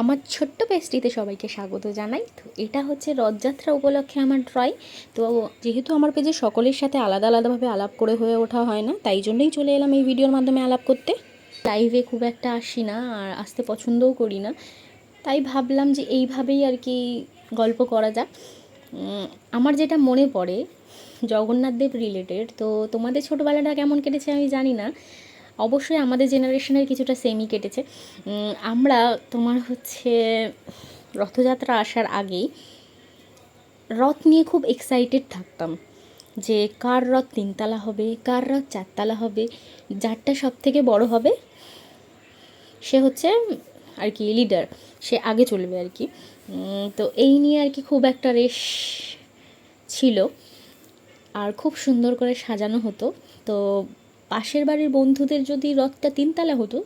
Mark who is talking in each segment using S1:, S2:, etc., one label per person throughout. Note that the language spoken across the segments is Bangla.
S1: আমার ছোট্ট পেস্ট্রিতে সবাইকে স্বাগত জানাই। তো এটা হচ্ছে রথযাত্রা উপলক্ষে আমার ড্রয়িং তো যেহেতু আমার পেজে সকলের সাথে আলাদা আলাদাভাবে আলাপ করে হয়ে ওঠা হয় না, তাই জন্যই চলে এলাম এই ভিডিওর মাধ্যমে আলাপ করতে। লাইভে খুব একটা আসি না আর আসতে পছন্দও করি না। তাই ভাবলাম যে এইভাবেই আর কি গল্প করা যাক। আমার যেটা মনে পড়ে, জগন্নাথ দেব রিলেটেড তো তোমাদের ছোটোবেলাটা কেমন কেটেছে আমি জানি না অবশ্যই আমাদের জেনারেশনের কিছুটা সেমই কেটেছে। আমরা তোমার হচ্ছে রথযাত্রা আসার আগেই রথ নিয়ে খুব এক্সাইটেড থাকতাম যে কার রথ তিনতলা হবে, কার রথ চারতলা হবে, যারটা সব থেকে বড় হবে সে হচ্ছে আর কি লিডার সে আগে চলবে আর কি। তো এই নিয়ে আর কি খুব একটা রেশ ছিল। আর খুব সুন্দর করে সাজানো হতো। তো পাশের বাড়ির বন্ধুদের যদি রথটা তিনতলা হতো,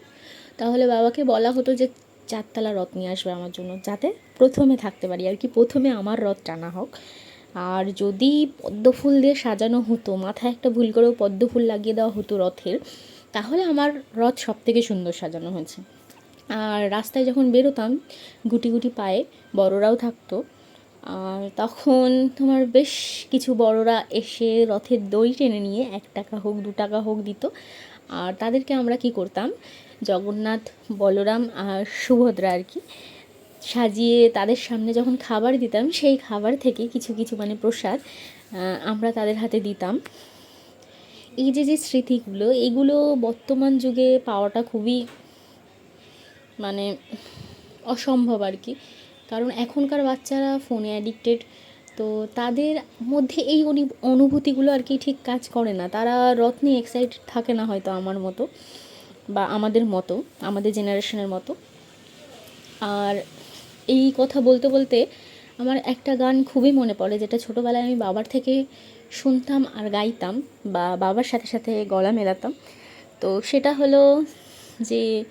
S1: তাহলে বাবাকে বলা হতো যে চারতলা রথ নিয়ে আসবে আমার জন্য, যাতে প্রথমে থাকতে পারি। আর কি প্রথমে আমার রথ টানা হোক। আর যদি পদ্ম ফুল দিয়ে সাজানো হতো, মাথায় একটা ভুল করেও পদ্ম ফুল লাগিয়ে দেওয়া হতো রথের, তাহলে আমার রথ সব থেকে সুন্দর সাজানো হয়েছে। আর রাস্তায় যখন বেরোতাম, গুটি গুটি পায়ে বড়রাও থাকতো আর তখন তোমার বেশ কিছু বড়রা এসে রথের দড়ি টেনে নিয়ে এক টাকা হোক, দু টাকা হোক দিত। আর তাদেরকে আমরা কি করতাম? জগন্নাথ, বলরাম আর সুভদ্রা আর কি সাজিয়ে তাদের সামনে যখন খাবার দিতাম, সেই খাবার থেকে কিছু কিছু মানে প্রসাদ আমরা তাদের হাতে দিতাম। এই যে যে স্মৃতিগুলো, এগুলো বর্তমান যুগে পাওয়াটা খুবই মানে অসম্ভব আর কি। কারণ এখনকার বাচ্চারা ফোনে অ্যাডিক্টেড তো তাদের মধ্যে এই অনু- অনুভূতিগুলো আর কি ঠিক কাজ করে না। তারা রথ নিয়ে এক্সাইটেড থাকে না হয়তো আমার মতো বা আমাদের মতো, আমাদের জেনারেশনের মতো। আর এই কথা বলতে বলতে আমার একটা গান খুবই মনে পড়ে, যেটা ছোটোবেলায় আমি বাবার থেকে শুনতাম আর গাইতাম বা বাবার সাথে সাথে গলা মেলাতাম। তো সেটা হলো যে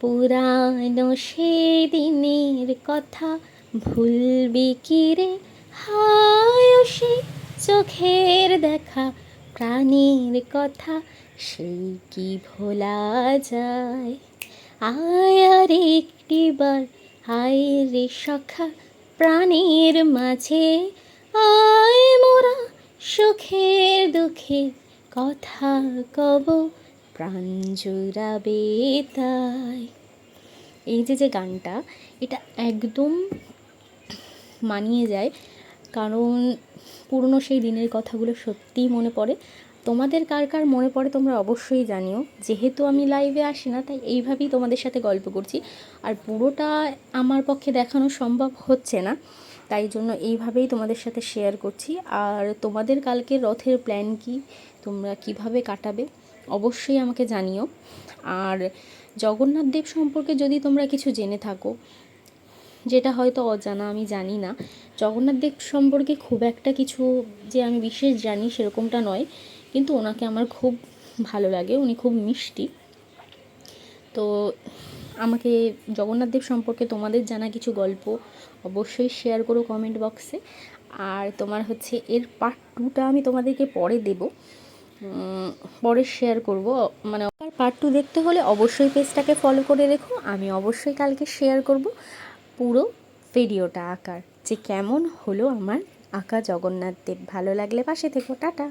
S1: পুরানো সেদিনের কথা ভুলবি কি রে? হায় সে চোখের দেখা, প্রাণীর কথা সেই কি ভোলা যায়? আয় আর একটিবার আয় রে সখা, প্রাণের মাঝে। আয় মোরা সুখের দুঃখের কথা কব প্রাণ জুড়াবে তাই। এই যে যে গানটা, এটা একদম মানিয়ে যায়, কারণ পুরনো সেই দিনের কথাগুলো সত্যিই মনে পড়ে। তোমাদের কার কার মনে পড়ে তোমরা অবশ্যই জানিও। যেহেতু আমি লাইভে আসি না, তাই এইভাবেই তোমাদের সাথে গল্প করছি। আর পুরোটা আমার পক্ষে দেখানো সম্ভব হচ্ছে না, তাই জন্য এইভাবেই তোমাদের সাথে শেয়ার করছি। আর তোমাদের কালকে রথের প্ল্যান কি? তোমরা কীভাবে কাটাবে? অবশ্যই আমাকে জানিও। আর জগন্নাথ দেব সম্পর্কে যদি তোমরা কিছু জেনে থাকো, যেটা হয়তো অজানা, আমি জানি না। জগন্নাথ দেব সম্পর্কে খুব একটা কিছু যে আমি বিশেষ জানি সেরকমটা নয়, কিন্তু ওনাকে আমার খুব ভালো লাগে, উনি খুব মিষ্টি। তো আমাকে জগন্নাথ দেব সম্পর্কে তোমাদের জানা কিছু গল্প অবশ্যই শেয়ার করো কমেন্ট বক্সে আর তোমার হচ্ছে এর পার্ট টুটা আমি তোমাদেরকে পরে দেব। পরে শেয়ার করব। মানে পার্ট টু দেখতে হলে অবশ্যই পেজটাকে ফলো করে রেখো। আমি অবশ্যই কালকে শেয়ার করব পুরো ভিডিওটা আঁকার। যে কেমন হলো আমার আঁকা জগন্নাথ দেব। ভালো লাগলে পাশে থেকো। টাটা।